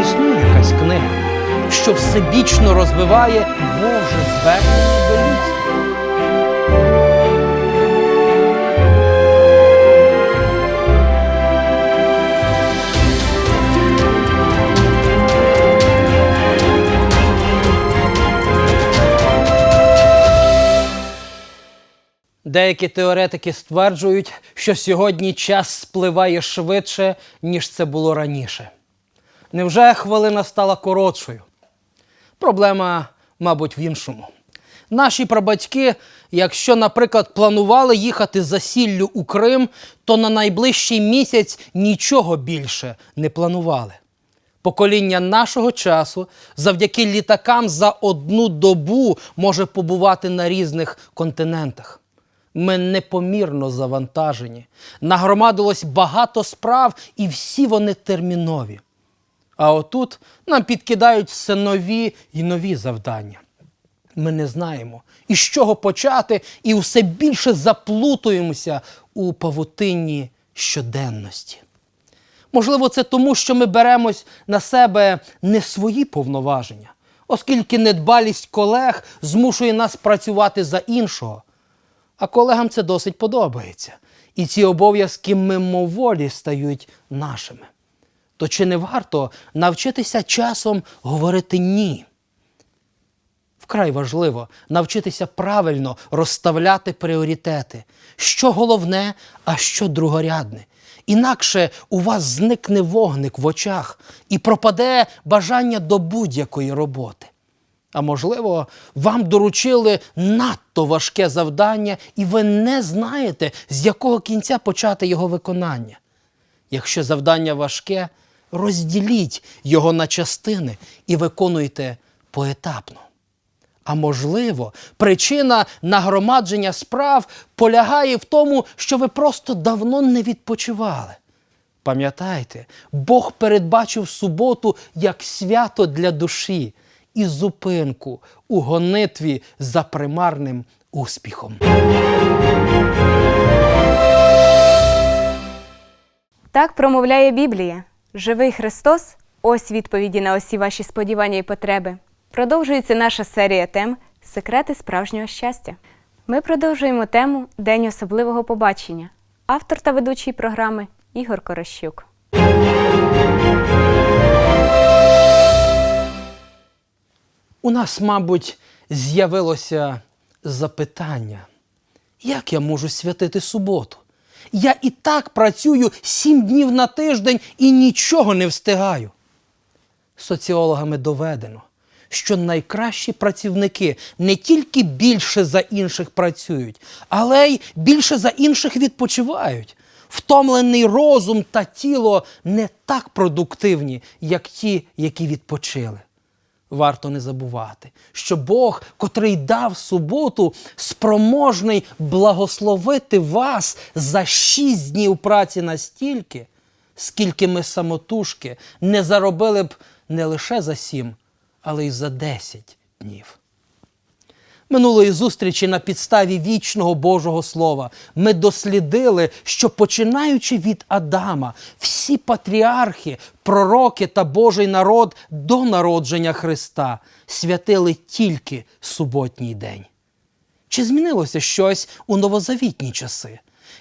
існує якась книга, що всебічно розвиває Боже звернення до людства. Деякі теоретики стверджують, що сьогодні час спливає швидше, ніж це було раніше. Невже хвилина стала коротшою? Проблема, мабуть, в іншому. Наші прабатьки, якщо, наприклад, планували їхати за сіллю у Крим, то на найближчий місяць нічого більше не планували. Покоління нашого часу завдяки літакам за одну добу може побувати на різних континентах. Ми непомірно завантажені. Нагромадилось багато справ, і всі вони термінові. А отут нам підкидають все нові і нові завдання. Ми не знаємо, із чого почати, і все більше заплутуємося у павутинні щоденності. Можливо, це тому, що ми беремось на себе не свої повноваження, оскільки недбалість колег змушує нас працювати за іншого. А колегам це досить подобається. І ці обов'язки мимоволі стають нашими. То чи не варто навчитися часом говорити ні? Вкрай важливо навчитися правильно розставляти пріоритети, що головне, а що другорядне. Інакше у вас зникне вогник в очах і пропаде бажання до будь-якої роботи. А можливо, вам доручили надто важке завдання, і ви не знаєте, з якого кінця почати його виконання. Якщо завдання важке, розділіть його на частини і виконуйте поетапно. А можливо, причина нагромадження справ полягає в тому, що ви просто давно не відпочивали. Пам'ятайте, Бог передбачив суботу як свято для душі і зупинку у гонитві за примарним успіхом. Так промовляє Біблія. Живий Христос ось відповіді на усі ваші сподівання і потреби. Продовжується наша серія тем Секрети справжнього щастя. Ми продовжуємо тему День особливого побачення. Автор та ведучий програми Ігор Корощук. У нас, мабуть, з'явилося запитання, як я можу святити суботу? Я і так працюю сім днів на тиждень і нічого не встигаю. Соціологами доведено, що найкращі працівники не тільки більше за інших працюють, але й більше за інших відпочивають. Втомлений розум та тіло не так продуктивні, як ті, які відпочили. Варто не забувати, що Бог, котрий дав суботу, спроможний благословити вас за шість днів праці настільки, скільки ми самотужки не заробили б не лише за сім, але й за десять днів. Минулої зустрічі на підставі вічного Божого Слова ми дослідили, що починаючи від Адама, всі патріархи, пророки та Божий народ до народження Христа святили тільки суботній день. Чи змінилося щось у новозавітні часи?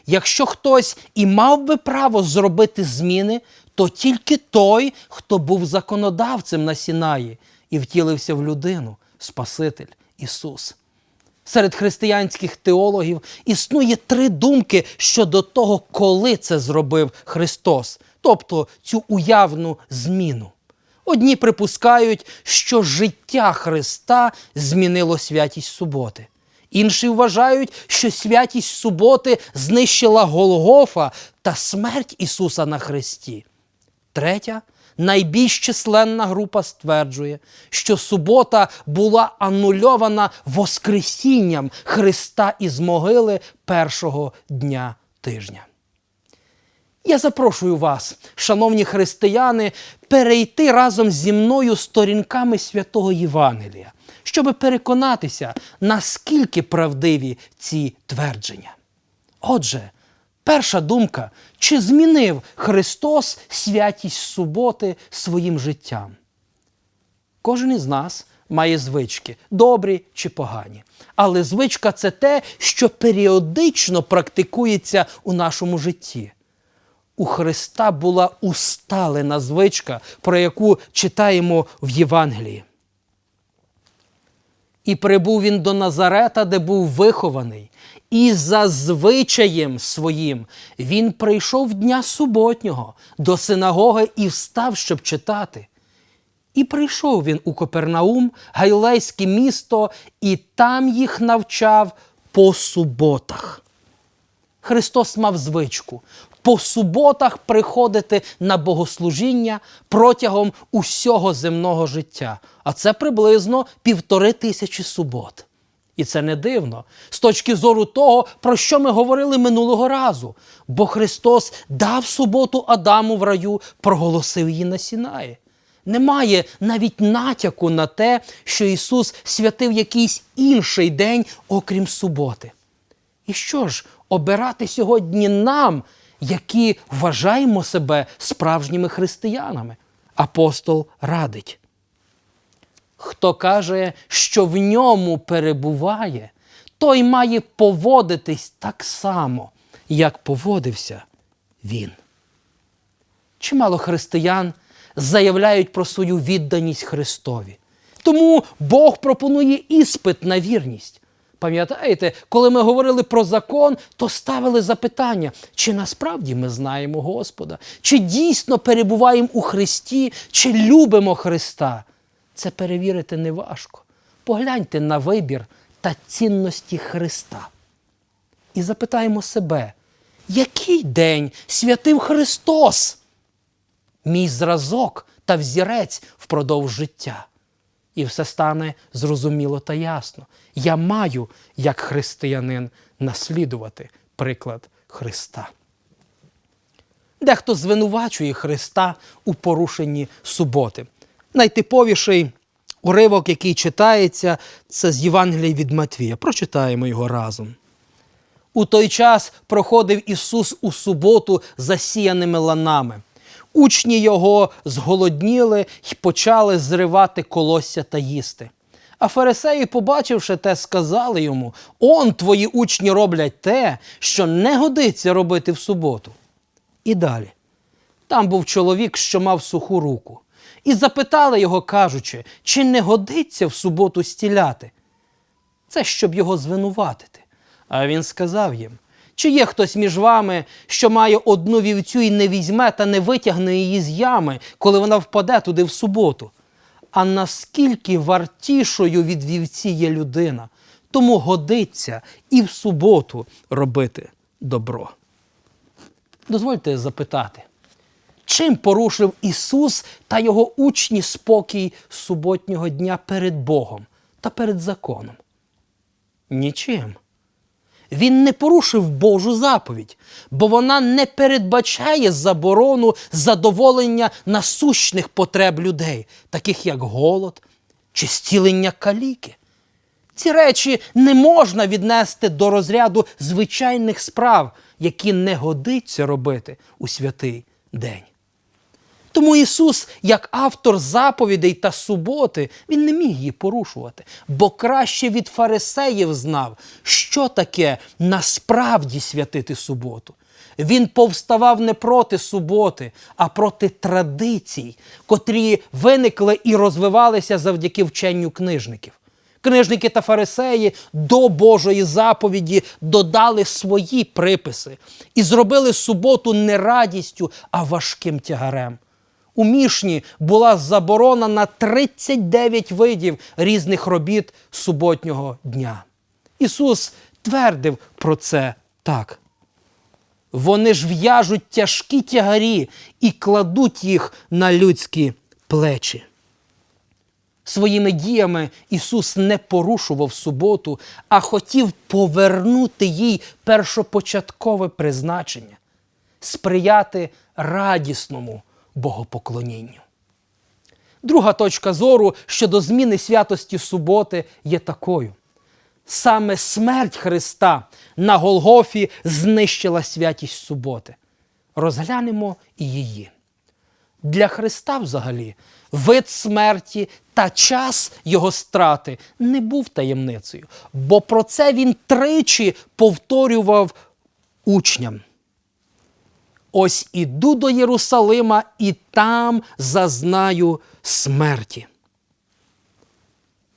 Якщо хтось і мав би право зробити зміни, то тільки той, хто був законодавцем на Сінаї і втілився в людину, Спаситель Ісус. Серед християнських теологів існує три думки щодо того, коли це зробив Христос, тобто цю уявну зміну. Одні припускають, що життя Христа змінило святість суботи. Інші вважають, що святість суботи знищила Голгофа та смерть Ісуса на Христі. Третя, найбільш численна група стверджує, що субота була анульована Воскресінням Христа із могили першого дня тижня. Я запрошую вас, шановні християни, перейти разом зі мною сторінками святого Євангелія, щоб переконатися, наскільки правдиві ці твердження. Отже, Перша думка, чи змінив Христос святість суботи своїм життям? Кожен із нас має звички, добрі чи погані. Але звичка це те, що періодично практикується у нашому житті. У Христа була усталена звичка, про яку читаємо в Євангелії. І прибув він до Назарета, де був вихований, і за звичаєм своїм він прийшов дня суботнього до синагоги і встав, щоб читати. І прийшов він у Копернаум, гайлейське місто, і там їх навчав по суботах. Христос мав звичку по суботах приходити на богослужіння протягом усього земного життя. А це приблизно півтори тисячі субот. І це не дивно з точки зору того, про що ми говорили минулого разу. Бо Христос дав суботу Адаму в раю, проголосив її на Сінаї. Немає навіть натяку на те, що Ісус святив якийсь інший день, окрім суботи. І що ж обирати сьогодні нам, які вважаємо себе справжніми християнами? Апостол радить. Хто каже, що в ньому перебуває, той має поводитись так само, як поводився він. Чимало християн заявляють про свою відданість Христові. Тому Бог пропонує іспит на вірність. Пам'ятаєте, коли ми говорили про закон, то ставили запитання, чи насправді ми знаємо Господа, чи дійсно перебуваємо у Христі, чи любимо Христа. Це перевірити неважко. Погляньте на вибір та цінності Христа. І запитаємо себе, який день святив Христос? Мій зразок та взірець впродовж життя. І все стане зрозуміло та ясно. Я маю, як християнин, наслідувати приклад Христа. Дехто звинувачує Христа у порушенні суботи. Найтиповіший уривок, який читається, це з Євангелія від Матвія. Прочитаємо його разом. У той час проходив Ісус у суботу засіяними ланами. Учні його зголодніли й почали зривати колосся та їсти. А фарисеї, побачивши те, сказали йому: Он твої учні роблять те, що не годиться робити в суботу. І далі. Там був чоловік, що мав суху руку, і запитали його, кажучи, чи не годиться в суботу стіляти. Це щоб його звинуватити. А він сказав їм: чи є хтось між вами, що має одну вівцю і не візьме та не витягне її з ями, коли вона впаде туди в суботу? А наскільки вартішою від вівці є людина, тому годиться і в суботу робити добро. Дозвольте запитати, чим порушив Ісус та його учні спокій суботнього дня перед Богом та перед законом? Нічим. Він не порушив Божу заповідь, бо вона не передбачає заборону задоволення насущних потреб людей, таких як голод чи зцілення каліки. Ці речі не можна віднести до розряду звичайних справ, які не годиться робити у святий день. Тому Ісус, як автор заповідей та суботи, Він не міг її порушувати, бо краще від фарисеїв знав, що таке насправді святити суботу. Він повставав не проти суботи, а проти традицій, котрі виникли і розвивалися завдяки вченню книжників. Книжники та фарисеї до Божої заповіді додали свої приписи і зробили суботу не радістю, а важким тягарем. У Мішні була заборона на 39 видів різних робіт суботнього дня. Ісус твердив про це так. Вони ж в'яжуть тяжкі тягарі і кладуть їх на людські плечі. Своїми діями Ісус не порушував суботу, а хотів повернути їй першопочаткове призначення, сприяти радісному богопоклонінню. Друга точка зору щодо зміни святості суботи є такою. саме смерть Христа на Голгофі знищила святість суботи. Розглянемо і її. Для Христа взагалі вид смерті та час його страти не був таємницею, бо про це він тричі повторював учням. Ось іду до Єрусалима і там зазнаю смерті.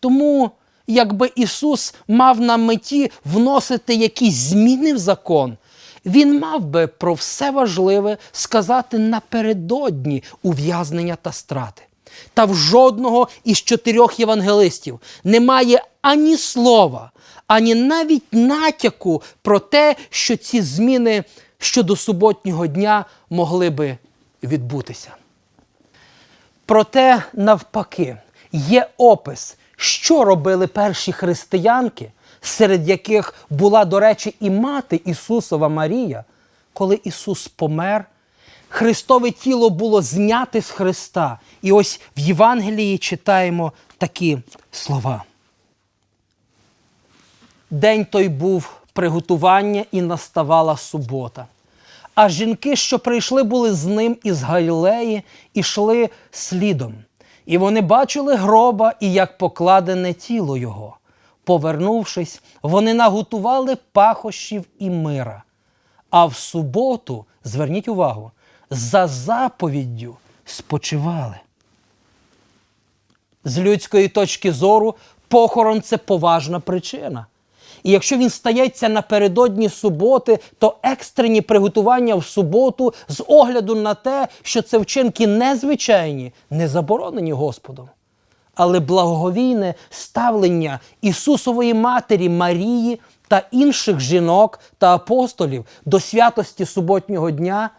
Тому, якби Ісус мав на меті вносити якісь зміни в закон, Він мав би про все важливе сказати напередодні ув'язнення та страти. Та в жодного із чотирьох євангелистів немає ані слова, ані навіть натяку про те, що ці зміни щодо суботнього дня могли би відбутися. Проте, навпаки, є опис, що робили перші християнки, серед яких була, до речі, і мати Ісусова Марія, коли Ісус помер. Христове тіло було зняте з Христа. І ось в Євангелії читаємо такі слова. День той був приготування і наставала субота. А жінки, що прийшли, були з ним із Галілеї, ішли слідом. І вони бачили гроба і як покладене тіло його. Повернувшись, вони наготували пахощів і мира. А в суботу, зверніть увагу, за заповіддю спочивали. З людської точки зору, похорон це поважна причина. І якщо він стається напередодні суботи, то екстрені приготування в суботу з огляду на те, що це вчинки незвичайні, не заборонені Господом. Але благоговійне ставлення Ісусової Матері Марії та інших жінок та апостолів до святості суботнього дня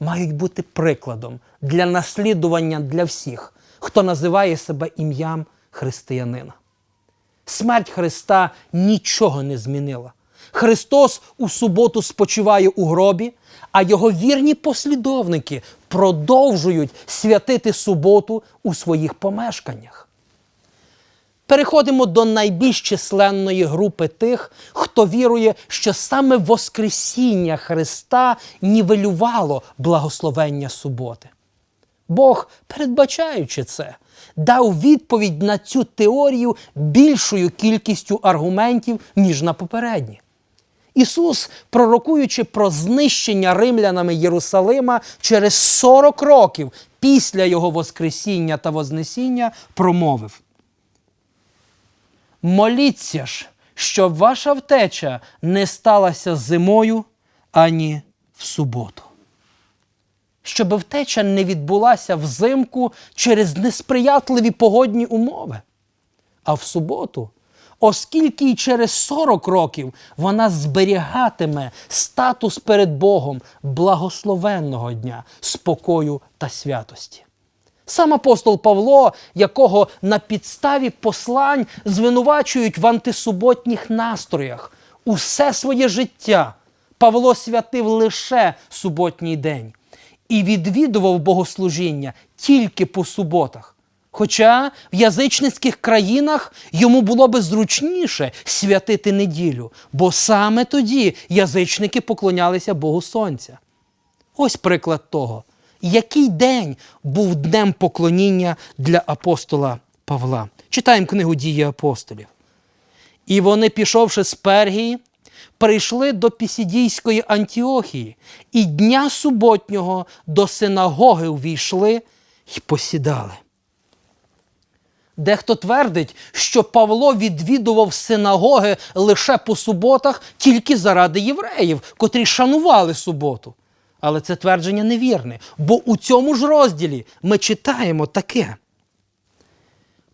мають бути прикладом для наслідування для всіх, хто називає себе ім'ям християнина. Смерть Христа нічого не змінила. Христос у суботу спочиває у гробі, а його вірні послідовники продовжують святити суботу у своїх помешканнях. Переходимо до найбільш численної групи тих, хто вірує, що саме Воскресіння Христа нівелювало благословення суботи. Бог, передбачаючи це, дав відповідь на цю теорію більшою кількістю аргументів, ніж на попередні. Ісус, пророкуючи про знищення римлянами Єрусалима через 40 років після Його Воскресіння та Вознесіння, промовив: Моліться ж, щоб ваша втеча не сталася зимою ані в суботу щоб втеча не відбулася взимку через несприятливі погодні умови. А в суботу, оскільки й через 40 років вона зберігатиме статус перед Богом благословенного дня, спокою та святості. Сам апостол Павло, якого на підставі послань звинувачують в антисуботніх настроях, усе своє життя Павло святив лише суботній день і відвідував богослужіння тільки по суботах. Хоча в язичницьких країнах йому було би зручніше святити неділю, бо саме тоді язичники поклонялися Богу Сонця. Ось приклад того, який день був днем поклоніння для апостола Павла. Читаємо книгу дії апостолів. І вони, пішовши з Пергії, прийшли до Пісідійської Антіохії, і дня суботнього до синагоги увійшли й посідали. Дехто твердить, що Павло відвідував синагоги лише по суботах тільки заради євреїв, котрі шанували суботу. Але це твердження невірне, бо у цьому ж розділі ми читаємо таке.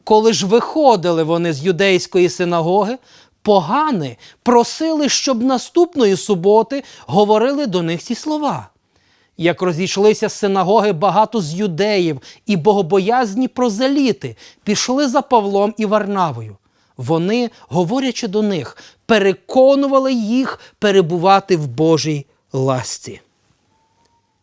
Коли ж виходили вони з юдейської синагоги, погани просили, щоб наступної суботи говорили до них ці слова. Як розійшлися з синагоги багато з юдеїв і богобоязні прозеліти, пішли за Павлом і Варнавою. Вони, говорячи до них, переконували їх перебувати в Божій ласці.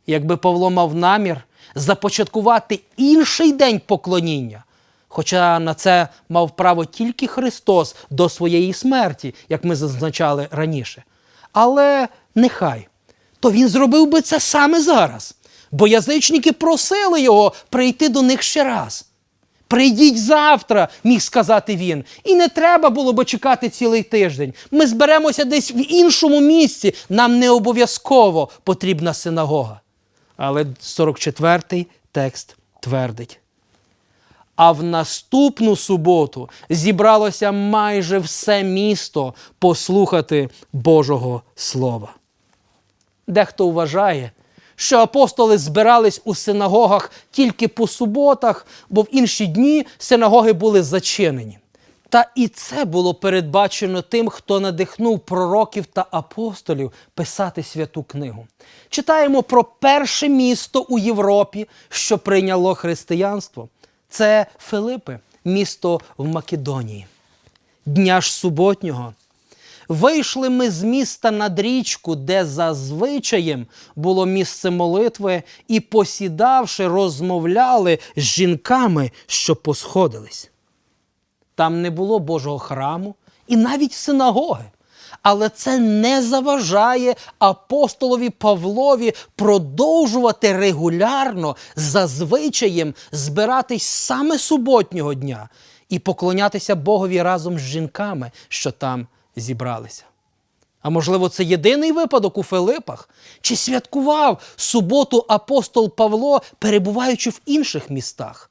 Якби Павло мав намір започаткувати інший день поклоніння, Хоча на це мав право тільки Христос до своєї смерті, як ми зазначали раніше. Але нехай, то він зробив би це саме зараз, бо язичники просили його прийти до них ще раз. Прийдіть завтра, міг сказати він. І не треба було би чекати цілий тиждень. Ми зберемося десь в іншому місці. Нам не обов'язково потрібна синагога. Але 44-й текст твердить. А в наступну суботу зібралося майже все місто послухати Божого Слова. Дехто вважає, що апостоли збирались у синагогах тільки по суботах, бо в інші дні синагоги були зачинені. Та і це було передбачено тим, хто надихнув пророків та апостолів писати святу книгу. Читаємо про перше місто у Європі, що прийняло християнство. Це Филипи, місто в Македонії. Дня ж суботнього Вийшли ми з міста над річку, де за звичаєм було місце молитви, і, посідавши, розмовляли з жінками, що посходились. Там не було Божого храму і навіть синагоги. Але це не заважає апостолові Павлові продовжувати регулярно за звичаєм збиратись саме суботнього дня і поклонятися Богові разом з жінками, що там зібралися. А можливо, це єдиний випадок у Филипах? Чи святкував суботу апостол Павло, перебуваючи в інших містах?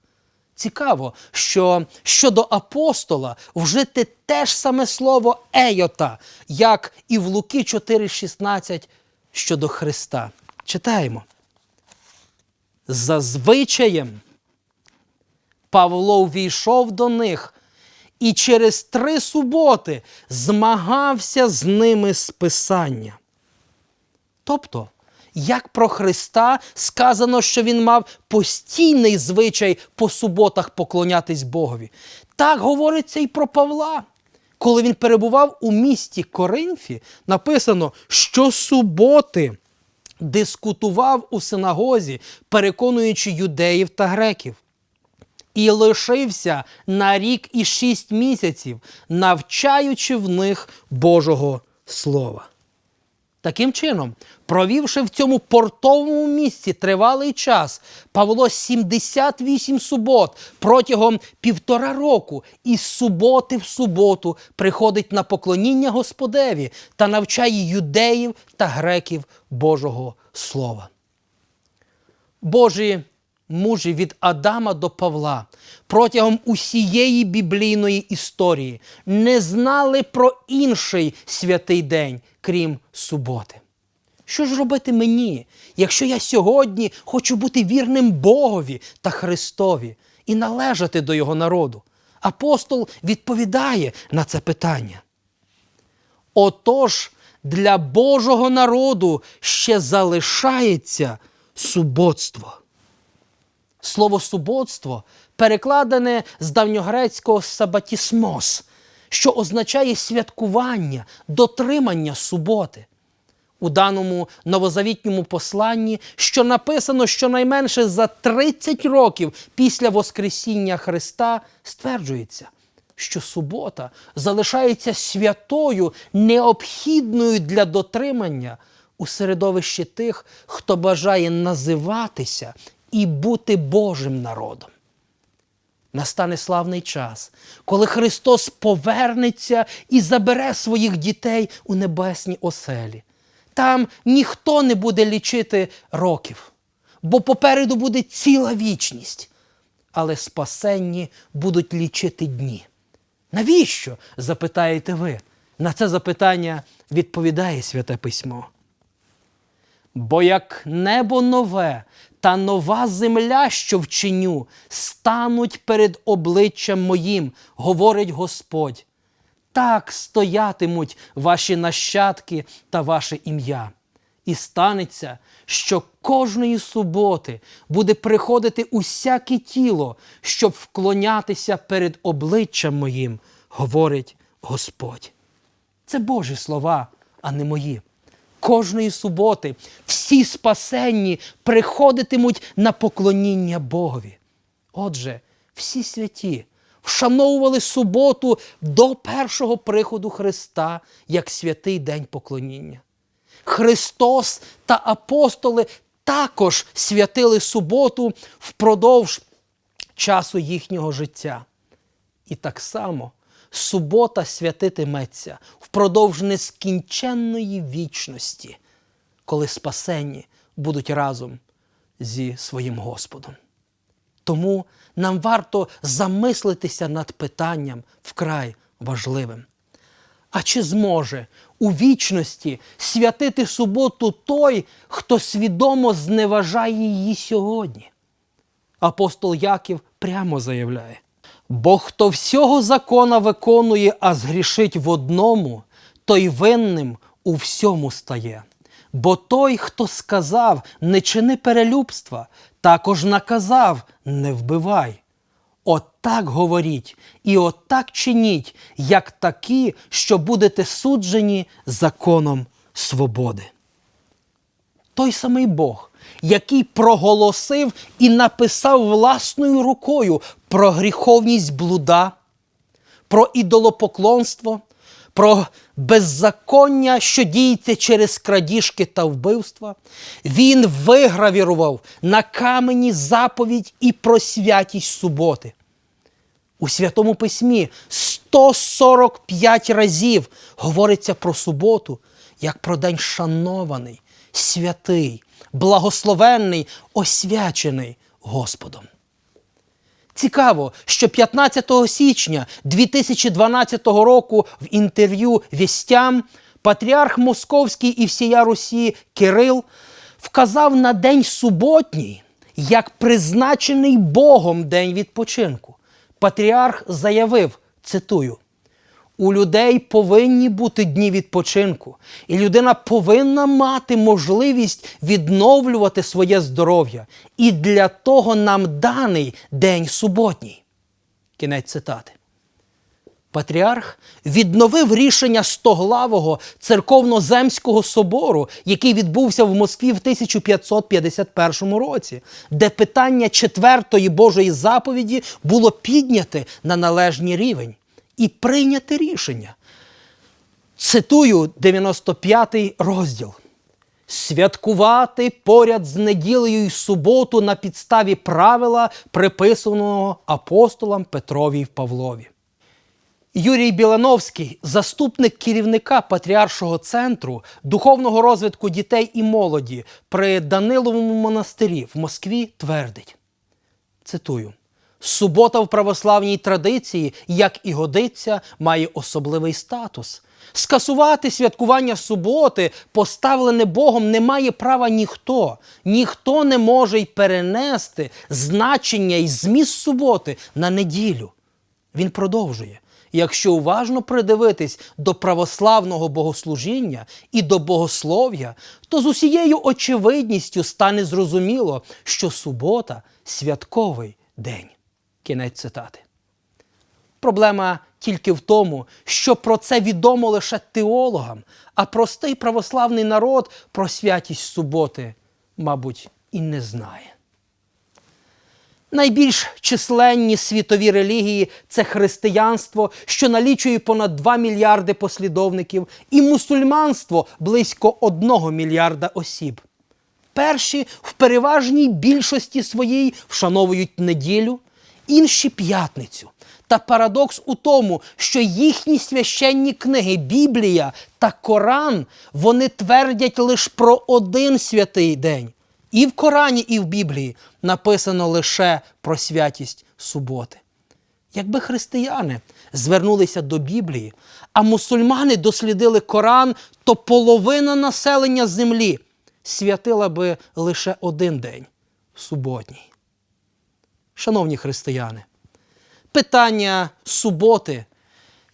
Цікаво, що щодо апостола вжити те ж саме слово ейота, як і в Луки 4,16 щодо Христа. Читаємо. За звичаєм Павло увійшов до них і через три суботи змагався з ними з Писання. Тобто, як про Христа сказано, що він мав постійний звичай по суботах поклонятись Богові. Так говориться і про Павла. Коли він перебував у місті Коринфі, написано, що суботи дискутував у синагозі, переконуючи юдеїв та греків. І лишився на рік і шість місяців, навчаючи в них Божого Слова. Таким чином, провівши в цьому портовому місці тривалий час, Павло 78 субот протягом півтора року із суботи в суботу приходить на поклоніння Господеві та навчає юдеїв та греків Божого Слова. Божі мужі від Адама до Павла протягом усієї біблійної історії не знали про інший святий день, крім суботи. Що ж робити мені, якщо я сьогодні хочу бути вірним Богові та Христові і належати до Його народу? Апостол відповідає на це питання. Отож, для Божого народу ще залишається суботство. Слово суботство перекладене з давньогрецького сабатісмос, що означає святкування, дотримання суботи. У даному новозавітньому посланні, що написано щонайменше за 30 років після Воскресіння Христа, стверджується, що субота залишається святою, необхідною для дотримання у середовищі тих, хто бажає називатися і бути Божим народом. Настане славний час, коли Христос повернеться і забере своїх дітей у небесні оселі. Там ніхто не буде лічити років, бо попереду буде ціла вічність. Але спасенні будуть лічити дні. Навіщо? запитаєте ви? На це запитання відповідає Святе Письмо. Бо як небо нове та нова земля, що вчиню, стануть перед обличчям моїм, говорить Господь. Так стоятимуть ваші нащадки та ваше ім'я. І станеться, що кожної суботи буде приходити усяке тіло, щоб вклонятися перед обличчям моїм, говорить Господь. Це Божі слова, а не мої. Кожної суботи всі спасенні приходитимуть на поклоніння Богові. Отже, всі святі вшановували суботу до першого приходу Христа як святий день поклоніння. Христос та апостоли також святили суботу впродовж часу їхнього життя. І так само субота святитиметься впродовж нескінченної вічності, коли спасенні будуть разом зі своїм Господом. Тому нам варто замислитися над питанням вкрай важливим. А чи зможе у вічності святити суботу той, хто свідомо зневажає її сьогодні? Апостол Яків прямо заявляє: бо хто всього закона виконує, а згрішить в одному, той винним у всьому стає. Бо той, хто сказав не чини перелюбства, також наказав не вбивай. Отак говоріть і отак чиніть, як такі, що будете суджені законом свободи. Той самий Бог, який проголосив і написав власною рукою про гріховність блуда, про ідолопоклонство, про беззаконня, що діється через крадіжки та вбивства, він вигравірував на камені заповідь і про святість суботи. У Святому Письмі 145 разів говориться про суботу, як про день шанований, святий, благословенний, освячений Господом. Цікаво, що 15 січня 2012 року в інтерв'ю вістям патріарх Московський і всія Русі Кирил вказав на день суботній як призначений Богом день відпочинку. Патріарх заявив, цитую, у людей повинні бути дні відпочинку, і людина повинна мати можливість відновлювати своє здоров'я. І для того нам даний день суботній. Кінець цитати. Патріарх відновив рішення стоглавого церковно-земського собору, який відбувся в Москві в 1551 році, де питання четвертої Божої заповіді було підняте на належний рівень і прийняте рішення. Цитую 95-й розділ. Святкувати поряд з неділею і суботу на підставі правила, приписаного апостолам Петрові й Павлові. Юрій Білановський, заступник керівника Патріаршого центру духовного розвитку дітей і молоді при Даниловому монастирі в Москві, твердить: цитую. Субота в православній традиції, як і годиться, має особливий статус. Скасувати святкування суботи, поставлене Богом, не має права ніхто. Ніхто не може й перенести значення і зміст суботи на неділю. Він продовжує. Якщо уважно придивитись до православного богослужіння і до богослов'я, то з усією очевидністю стане зрозуміло, що субота святковий день. Кінець цитати. Проблема тільки в тому, що про це відомо лише теологам, а простий православний народ про святість суботи, мабуть, і не знає. Найбільш численні світові релігії це християнство, що налічує понад 2 мільярди послідовників, і мусульманство близько 1 мільярда осіб. Перші в переважній більшості своїй вшановують неділю, інші п'ятницю. Та парадокс у тому, що їхні священні книги Біблія та Коран вони твердять лише про один святий день. І в Корані, і в Біблії написано лише про святість суботи. Якби християни звернулися до Біблії, а мусульмани дослідили Коран, то половина населення землі святила би лише один день суботній. Шановні християни, питання суботи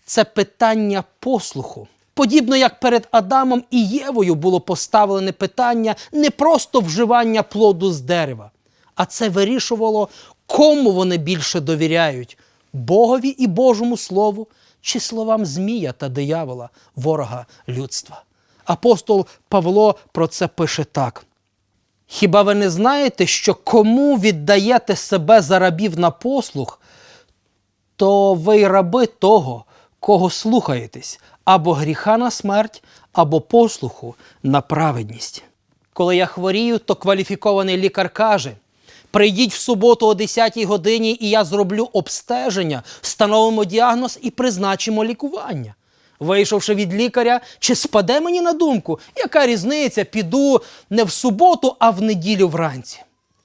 це питання послуху. Подібно як перед Адамом і Євою було поставлене питання не просто вживання плоду з дерева, а це вирішувало, кому вони більше довіряють Богові і Божому Слову чи словам Змія та диявола, ворога людства. Апостол Павло про це пише так. Хіба ви не знаєте, що кому віддаєте себе за рабів на послух, то ви й раби того, кого слухаєтесь, або гріха на смерть, або послуху на праведність. Коли я хворію, то кваліфікований лікар каже: прийдіть в суботу о 10 годині, і я зроблю обстеження, встановимо діагноз і призначимо лікування. Вийшовши від лікаря, чи спаде мені на думку, яка різниця, піду не в суботу, а в неділю вранці.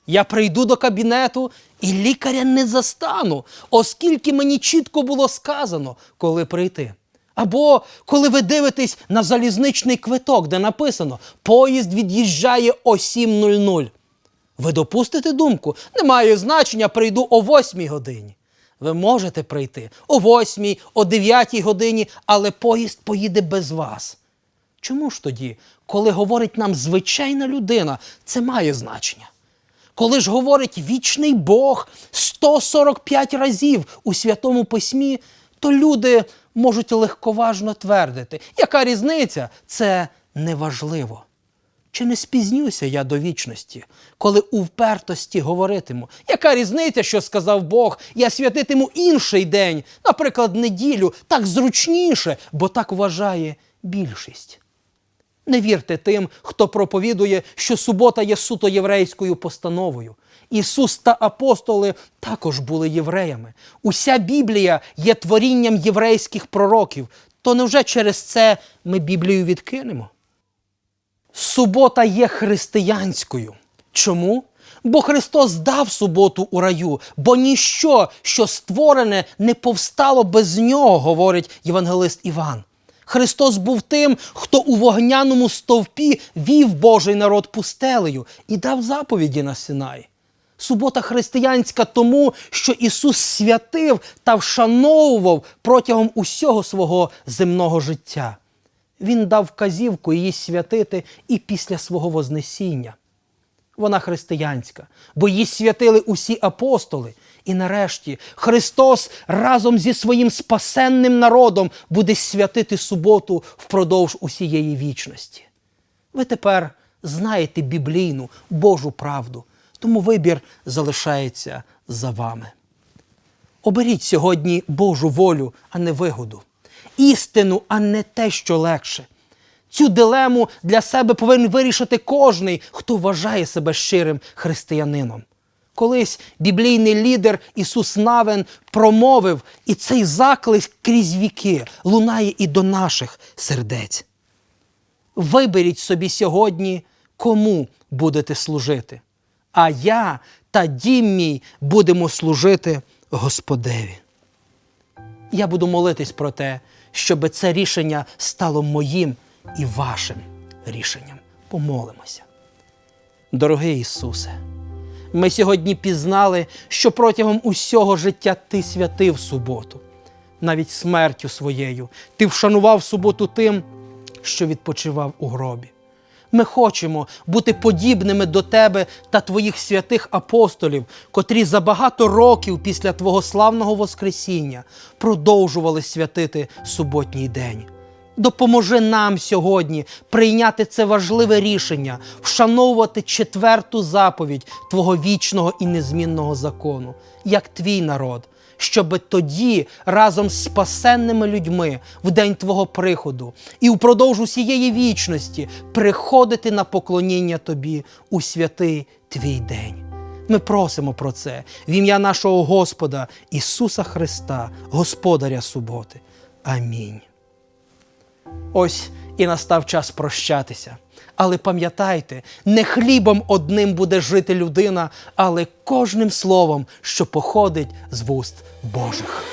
Я прийду до кабінету і лікаря не застану, оскільки мені чітко було сказано, коли прийти. Або коли ви дивитесь на залізничний квиток, де написано поїзд від'їжджає о 7.00. Ви допустите думку, немає значення, прийду о 8 годині. Ви можете прийти о 8, о 9 годині, але поїзд поїде без вас. Чому ж тоді, коли говорить нам звичайна людина, це має значення? Коли ж говорить вічний Бог 145 разів у Святому Письмі, то люди можуть легковажно твердити, яка різниця? Це неважливо. Чи не спізнюся я до вічності, коли у впертості говоритиму, яка різниця, що сказав Бог, я святитиму інший день, наприклад, неділю, так зручніше, бо так вважає більшість. Не вірте тим, хто проповідує, що субота є суто єврейською постановою. Ісус та апостоли також були євреями. Уся Біблія є творінням єврейських пророків. То невже через це ми Біблію відкинемо? Субота є християнською. Чому? Бо Христос дав суботу у раю, бо ніщо, що створене, не повстало без нього, говорить євангелист Іван. Христос був тим, хто у вогняному стовпі вів Божий народ пустелею і дав заповіді на Синай. Субота християнська тому, що Ісус святив та вшановував протягом усього свого земного життя. Він дав вказівку її святити і після свого Вознесіння. Вона християнська, бо її святили усі апостоли. І нарешті Христос разом зі своїм спасенним народом буде святити суботу впродовж усієї вічності. Ви тепер знаєте біблійну Божу правду, тому вибір залишається за вами. Оберіть сьогодні Божу волю, а не вигоду, істину, а не те, що легше. Цю дилему для себе повинен вирішити кожний, хто вважає себе щирим християнином. Колись біблійний лідер Ісус Навен промовив, і цей заклик крізь віки лунає і до наших сердець. Виберіть собі сьогодні, кому будете служити. А я та дім мій будемо служити Господеві. Я буду молитись про те, щоб це рішення стало моїм і вашим рішенням. Помолимося. Дорогий Ісусе, ми сьогодні пізнали, що протягом усього життя Ти святив суботу, навіть смертю своєю. Ти вшанував суботу тим, що відпочивав у гробі. Ми хочемо бути подібними до Тебе та Твоїх святих апостолів, котрі за багато років після Твого славного Воскресіння продовжували святити суботній день. Допоможи нам сьогодні прийняти це важливе рішення, вшановувати четверту заповідь Твого вічного і незмінного закону, як твій народ, щоби тоді разом з спасенними людьми в день Твого приходу і впродовж усієї вічності приходити на поклоніння Тобі у святий Твій день. Ми просимо про це в ім'я нашого Господа Ісуса Христа, Господаря суботи. Амінь. Ось і настав час прощатися. Але пам'ятайте, не хлібом одним буде жити людина, але кожним словом, що походить з вуст Божих.